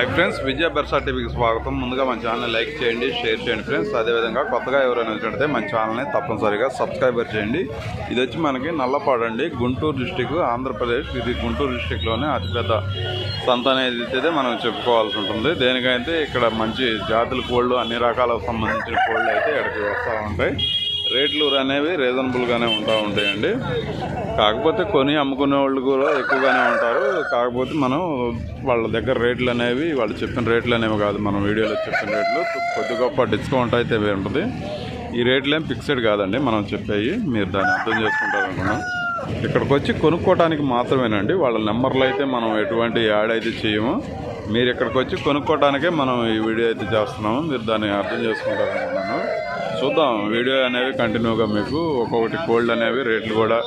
Hi friends విజయ బెర్సా టీవీకి స్వాగతం. ముందుగా మన ఛానల్ లైక్ చేయండి షేర్ చేయండి ఫ్రెండ్స్. అదేవిధంగా కొత్తగా ఎవరైనా వచ్చినట్టే మన ఛానల్ని తప్పనిసరిగా సబ్స్క్రైబర్ చేయండి. ఇది వచ్చి మనకి నల్లపాడు అండి గుంటూరు డిస్టిక్ ఆంధ్రప్రదేశ్. ఇది గుంటూరు డిస్టిక్లోనే అతిపెద్ద సంత అనేది అయితే మనం చెప్పుకోవాల్సి ఉంటుంది. దేనికైతే ఇక్కడ మంచి జాతుల కోళ్ళు అన్ని రకాలకు సంబంధించిన కోళ్ళు అయితే ఇక్కడికి వస్తూ ఉంటాయి. రేట్లు అనేవి రీజనబుల్గానే ఉంటా ఉంటాయండి. కాకపోతే కొని అమ్ముకునే వాళ్ళు కూడా ఎక్కువగానే ఉంటారు. కాకపోతే మనం వాళ్ళ దగ్గర రేట్లు అనేవి వాళ్ళు చెప్పిన రేట్లు అనేవి కాదు. మనం వీడియోలో చెప్పిన రేట్లు. కొద్ది గొప్ప డిస్కౌంట్ అయితే ఉంటుంది. ఈ రేట్లు ఏం ఫిక్స్డ్ కాదండి మనం చెప్పేవి మీరు దాన్ని అర్థం చేసుకుంటారనుకున్నాం ఇక్కడికి వచ్చి కొనుక్కోవడానికి మాత్రమేనండి. వాళ్ళ నెంబర్లు అయితే మనం ఎటువంటి యాడ్ అయితే చేయము. మీరు ఇక్కడికి వచ్చి కొనుక్కోవడానికే మనం ఈ వీడియో అయితే చేస్తున్నాము. మీరు దాన్ని అర్థం చేసుకుంటారనుకున్నాను చూద్దాం. వీడియో అనేవి కంటిన్యూగా మీకు ఒక్కొక్కటి కోల్డ్ అనేవి రేట్లు కూడా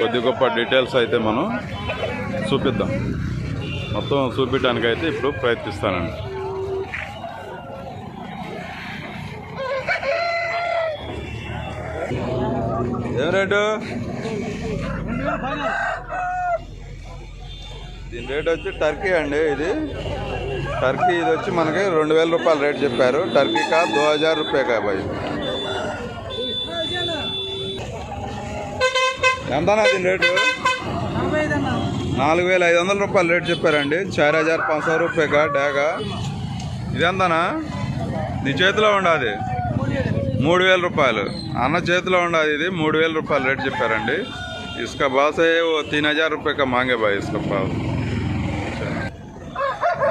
కొద్ది గొప్ప డీటెయిల్స్ అయితే మనం చూపిద్దాం. మొత్తం చూపించడానికి అయితే ఇప్పుడు ప్రయత్నిస్తానండి. ఏం రేటు? దీని రేట్ వచ్చి టర్కీ అండి ఇది. టర్కీ ఇది వచ్చి మనకి రెండు వేల రూపాయలు రేట్ చెప్పారు. టర్కీ కా దో హజార్ రూపాయ కా భాయ్? ఎంతనా దీని రేటు? నాలుగు వేల ఐదు వందల రూపాయలు రేట్ చెప్పారండి. చార్ హజార్ పాంచ్ సో రూపాయ కా డాగా ఇది ఎంతనా నీ చేతిలో ఉండదు. మూడు వేల రూపాయలు. అన్న చేతిలో ఉండదు ఇది. మూడు వేల రూపాయలు రేట్ చెప్పారండి. ఇసుక బాస్ ఓ తీన్ హజార్ రూపాయ మాంగే బాయ్ ఇసుక బాస్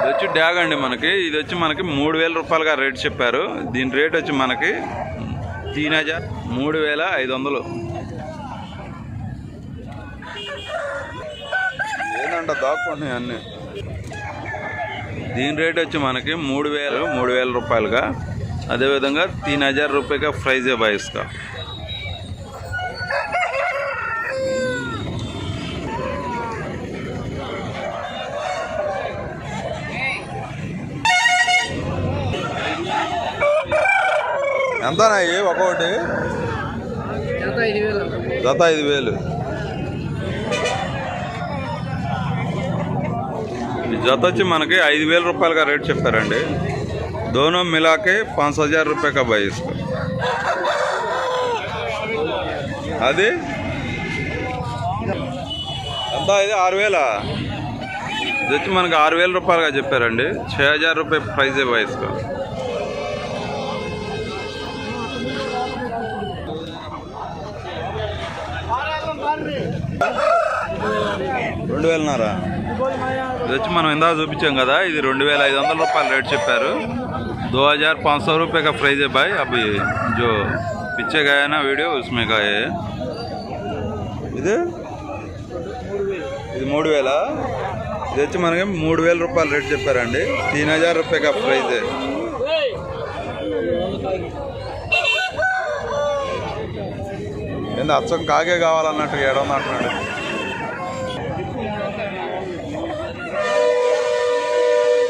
ఇది వచ్చి డ్యాగ్ అండి మనకి. ఇది వచ్చి మనకి మూడు వేల రూపాయలుగా రేట్ చెప్పారు. దీని రేట్ వచ్చి మనకి తీన్ హజార్ మూడు వేల ఐదు వందలు ఏందంట దాక్కుంటున్నాయి అన్నీ? దీని రేట్ వచ్చి మనకి మూడు వేలు మూడు వేల రూపాయలుగా. అదేవిధంగా తీన్ హజార్ రూపాయగా ప్రైజ్ है भाई इसका ఎంతనా ఇవి ఒక్కొక్కటి జత ఐదు వేలు జత ఐదు వేలు ఈ జత వచ్చి మనకి ఐదు వేల రూపాయలుగా రేట్ చెప్పారండి దోనో మిలాకే పాంచ్ హజార్ రూపాయ కా బాయ్ ఇస్కో అది ఎంత ఇది ఆరు వేలా ఇది వచ్చి మనకి ఆరు వేల రూపాయలుగా చెప్పారండి ఛే హజార్ రూపాయ ప్రైజే బాయ్ ఇస్కో రెండు వేలన్నారా ఇది వచ్చి మనం ఇందాక చూపించాం కదా ఇది రెండు వేల ఐదు వందల రూపాయలు రేట్ చెప్పారు दो हजार पाँच सौ रुपये का प्राइस है भाई अभी जो पीछे गया है ना वीडियो उसमें का है ఇది ఇది మూడు వేల ఇది వచ్చి మనకి మూడు వేల రూపాయలు రేట్ చెప్పారండి తీన్ హజార్ రూపాయ కా ప్రైజ్ ఏంది అచ్చం కాగే కావాలన్నట్టు ఏడన్నా అంటున్నాడు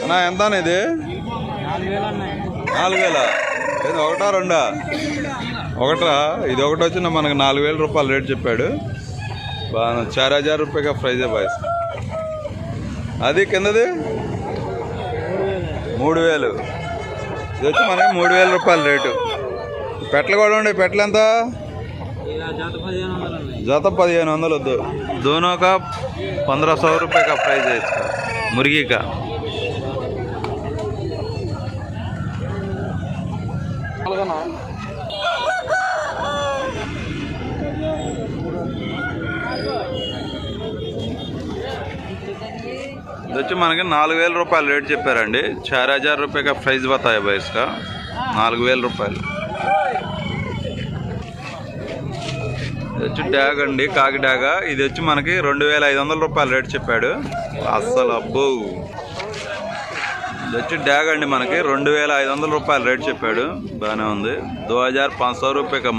అన్నా ఎంత ఇది? నాలుగు వేల ఇది ఒకటా రెండా? ఒకటా? ఇది ఒకటి వచ్చిన మనకు నాలుగు వేల రూపాయలు రేట్ చెప్పాడు. బాగా చార్ హజార్ రూపాయగా ప్రైజే బాయ్స్ అది కిందది? మూడు వేలు. ఇది వచ్చి మనకి మూడు వేల రూపాయలు రేటు. పెట్టలు కూడా ఉండే పెట్టలు ఎంత? జత పదిహేను వందలు ఉన్నాయి జత పదిహేను వందలు వద్దు दोनों का पंद्रह सौ रुपये का प्राइस है इसका मुर्गी का ఇది వచ్చి మనకి నాలుగు వేల రూపాయలు రేట్ చెప్పారండి చార్ హజార్ రూపాయ కా ప్రైస్ బతాయి బాయ్ ఇస్కా నాలుగు వేల రూపాయలు వచ్చి డ్యాగ్ అండి కాకి డ్యాగ ఇది వచ్చి మనకి రెండు వేల ఐదు వందల రూపాయలు రేట్ చెప్పాడు. అస్సలు అబ్బో. ఇది వచ్చి డ్యాగ్ అండి మనకి రెండు వేల ఐదు వందల రూపాయలు రేట్ చెప్పాడు. బాగానే ఉంది. దో హజార్ పాంచ్ సో రూపాయ కా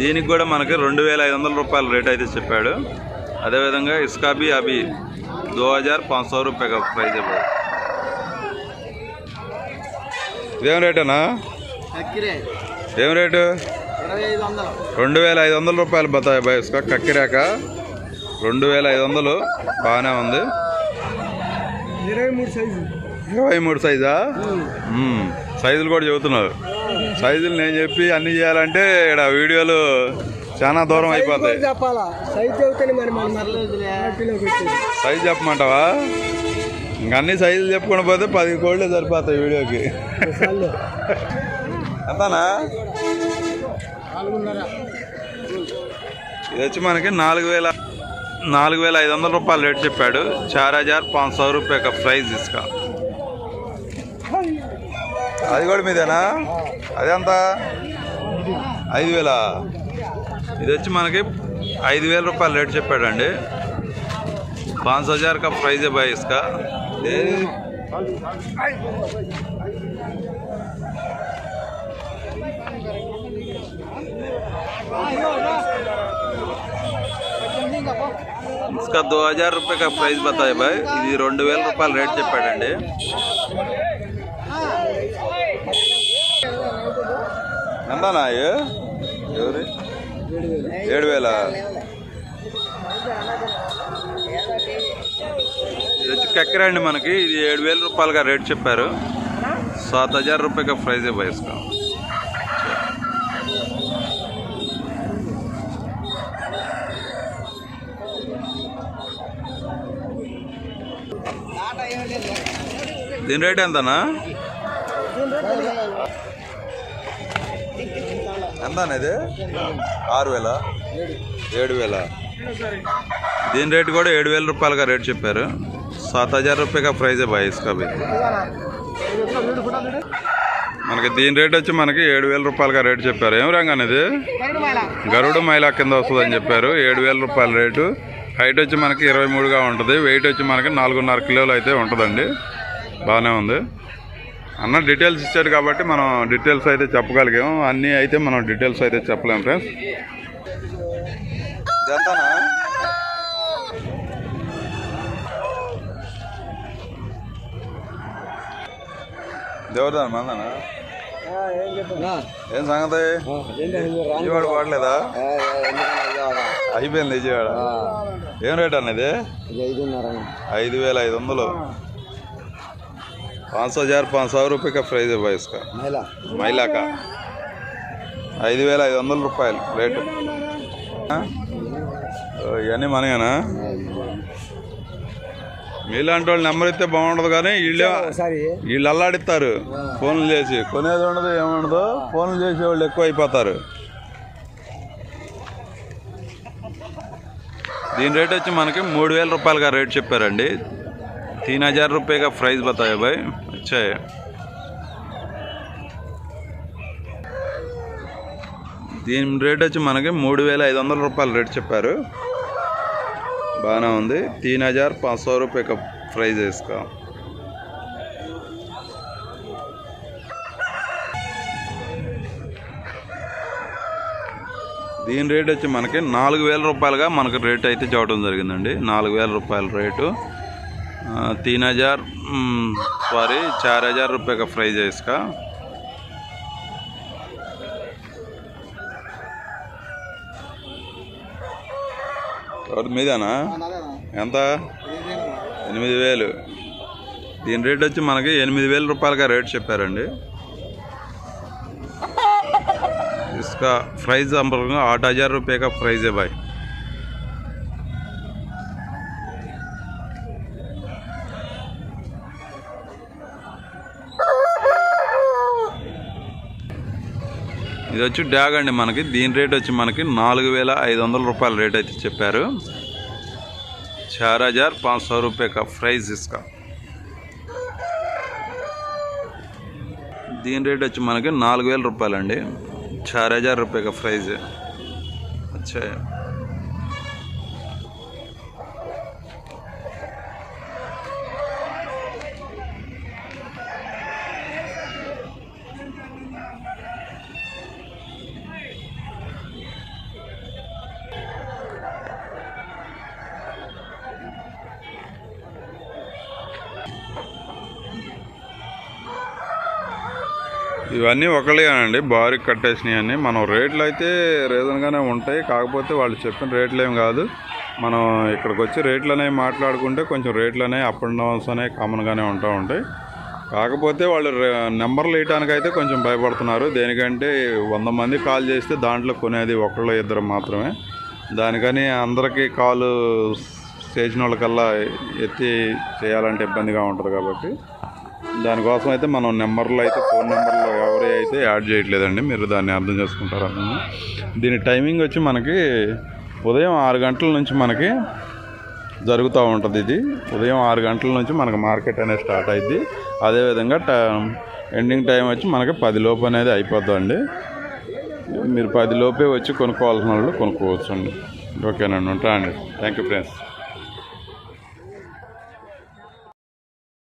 దీనికి కూడా మనకి రెండు వేల ఐదు వందల రూపాయలు రేట్ అయితే చెప్పాడు. అదేవిధంగా ఇస్కాబీ బి దో హజార్ పాంచ్ సో రూపాయ కా ప్రైజ్ है ఇదేం రేటేనా ఏం రేటు? రెండు వేల ఐదు వందల రూపాయలు బతాయి బాయ్ ఇసుక కక్కిరాక. రెండు వేల ఐదు వందలు బాగానే ఉంది. ఇరవై మూడు సైజు. ఇరవై మూడు సైజా? మ్మ్. సైజులు కూడా చెబుతున్నారు. సైజులు నేను చెప్పి అన్ని చేయాలంటే ఇక్కడ వీడియోలు చాలా దూరం అయిపోతాయి. చెప్పాలా? సైజు చెప్పమంటావా? ఇంక అన్ని సైజులు చెప్పుకొని పోతే పది కోళ్ళే సరిపోతాయి వీడియోకి. ఎంతనా? ఇది వచ్చి మనకి నాలుగు వేల నాలుగు వేల ఐదు వందల రూపాయలు రేట్ చెప్పాడు. చార్ హజార్ పాంచ్ సౌ రూపాయ ప్రైజ్ ఇసుక. అది కూడా మీదేనా? అదెంత ఐదు వేల. ఇది వచ్చి మనకి ఐదు వేల రూపాయలు రేట్ చెప్పాడండి. పాంచ్ హజార్ కా ప్రైజ్ బాయ్ ఇసుక. इसका ఏది? इसका दो हजार रुपये का ప్రైస్ बताए भाई ఇది రెండు వేల రూపాయలు రేట్ చెప్పాడండి ఎంతనా ఇవి? ఎవరి ఏడు వేల ఇది వచ్చి కక్కిరండి మనకి ఇది ఏడు వేల రూపాయలుగా రేట్ చెప్పారు సాత్ హజార్ రూపాయ का ప్రైజ్ है దీని రేట్ ఎంతనా? ఎంత అనేది ఆరు వేల ఏడు వేల దీని రేట్ కూడా ఏడు వేల రూపాయలుగా రేట్ చెప్పారు. సాత్ హజార్ రూపాయగా ప్రైజ్ బాయ్ ఇస్కా మనకి దీని రేట్ వచ్చి మనకి ఏడు వేల రూపాయలుగా రేట్ చెప్పారు. ఏం రంగు అనేది గరుడు మైలా కింద వస్తుందని చెప్పారు. ఏడు వేల రూపాయల రేటు. హైట్ వచ్చి మనకి ఇరవై మూడుగా ఉంటుంది. వెయిట్ వచ్చి మనకి నాలుగున్నర కిలోలు అయితే ఉంటుందండి. బాగానే ఉంది. అన్న డీటెయిల్స్ ఇచ్చాడు కాబట్టి మనం డీటెయిల్స్ అయితే చెప్పగలిగాం. అన్నీ అయితే మనం డీటెయిల్స్ అయితే చెప్పలేం ఫ్రెండ్స్ మందనా ఏం సంగతి? విజయవాడ వాడలేదా? అయిపోయింది విజయవాడ. ఏం రేట్ అన్నది ఐదు వేల ఐదు వందలు. पाँच सौ हजार पाँच सौ रुपये का प्राइस है भाई इसका మహిళ महिला का ఐదు వేల ఐదు వందల రూపాయలు రేటు ఆ? ఓ, ఇవన్నీ మనయేనా మీలాంటి వాళ్ళు నెంబర్ ఇస్తే బాగుండదు కానీ వీళ్ళే ఒకసారి వీళ్ళు అల్లాడిస్తారు ఫోన్లు చేసి కొనేది ఉండదు ఏముండదు ఫోన్లు చేసే వాళ్ళు ఎక్కువ అయిపోతారు దీని రేట్ వచ్చి మనకి మూడు వేల రూపాయలుగా రేట్ చెప్పారండి तीन हज़ार रुपये का प्राइस बताया भाई। अच्छा है। దీని రేట్ వచ్చి మనకి మూడు వేల ఐదు వందల రూపాయల రేట్ చెప్పారు. బాగానే ఉంది. తీన్ హజార్ పాంచ్ సో రూపాయ ప్రైజ్ వేసుకో దీని రేట్ వచ్చి మనకి నాలుగు వేల రూపాయలుగా మనకు రేట్ అయితే చూడటం జరిగిందండి. నాలుగు వేల రూపాయల రేటు तीन हजार सॉरी चार हजार रुपये का प्राइस है इसका ఎవరి మీదేనా ఎంత ఎనిమిది వేలు దీని రేట్ వచ్చి మనకి ఎనిమిది వేల రూపాయలుగా రేట్ చెప్పారండి इसका प्राइस हम बोलेंगे आठ हजार रुपये का प्राइस है ఇది వచ్చి డ్యాగ్ అండి మనకి. దీని రేట్ వచ్చి మనకి నాలుగు వేల ఐదు వందల రూపాయల రేట్ అయితే చెప్పారు. చార్ హజార్ పాँच సో రూపాయ का ప్రైస్ దీని రేట్ వచ్చి మనకి నాలుగు వేల రూపాయలండి. చార్ హజార్ రూపాయ ప్రైజ్ వచ్చాయి ఇవన్నీ ఒకళ్ళేనండి భారీ కట్టేసినాయి అన్నీ మనం రేట్లు అయితే రీజన్గానే ఉంటాయి. కాకపోతే వాళ్ళు చెప్పిన రేట్లు ఏం కాదు. మనం ఇక్కడికి వచ్చి రేట్లు అనేవి మాట్లాడుకుంటే కొంచెం రేట్లు అనేవి అప్ అండ్ డౌన్స్ అనేవి కామన్గానే ఉంటూ ఉంటాయి. కాకపోతే వాళ్ళు నెంబర్లు వేయటానికి అయితే కొంచెం భయపడుతున్నారు. దేనికంటే వంద మంది కాల్ చేస్తే దాంట్లో కొనేది ఒకళ్ళు ఇద్దరు మాత్రమే. దానికని అందరికీ కాలు చేసిన వాళ్ళకల్లా ఎత్తి చేయాలంటే ఇబ్బందిగా ఉంటుంది కాబట్టి. దానికోసం అయితే మనం నెంబర్లు అయితే ఫోన్ నెంబర్లు ఎవరి అయితే యాడ్ చేయట్లేదండి. మీరు దాన్ని అర్థం చేసుకుంటారు? దీని టైమింగ్ వచ్చి మనకి ఉదయం ఆరు గంటల నుంచి మనకి జరుగుతూ ఉంటుంది ఇది. ఉదయం ఆరు గంటల నుంచి మనకి మార్కెట్ అనేది స్టార్ట్ అయింది అదేవిధంగా ట ఎండింగ్ టైం వచ్చి మనకి పది లోపు అనేది అయిపోద్దండి. మీరు పది లోపే వచ్చి కొనుక్కోవాల్సిన వాళ్ళు కొనుక్కోవచ్చు అండి ఓకేనండి ఉంటా అండి థ్యాంక్ యూ ఫ్రెండ్స్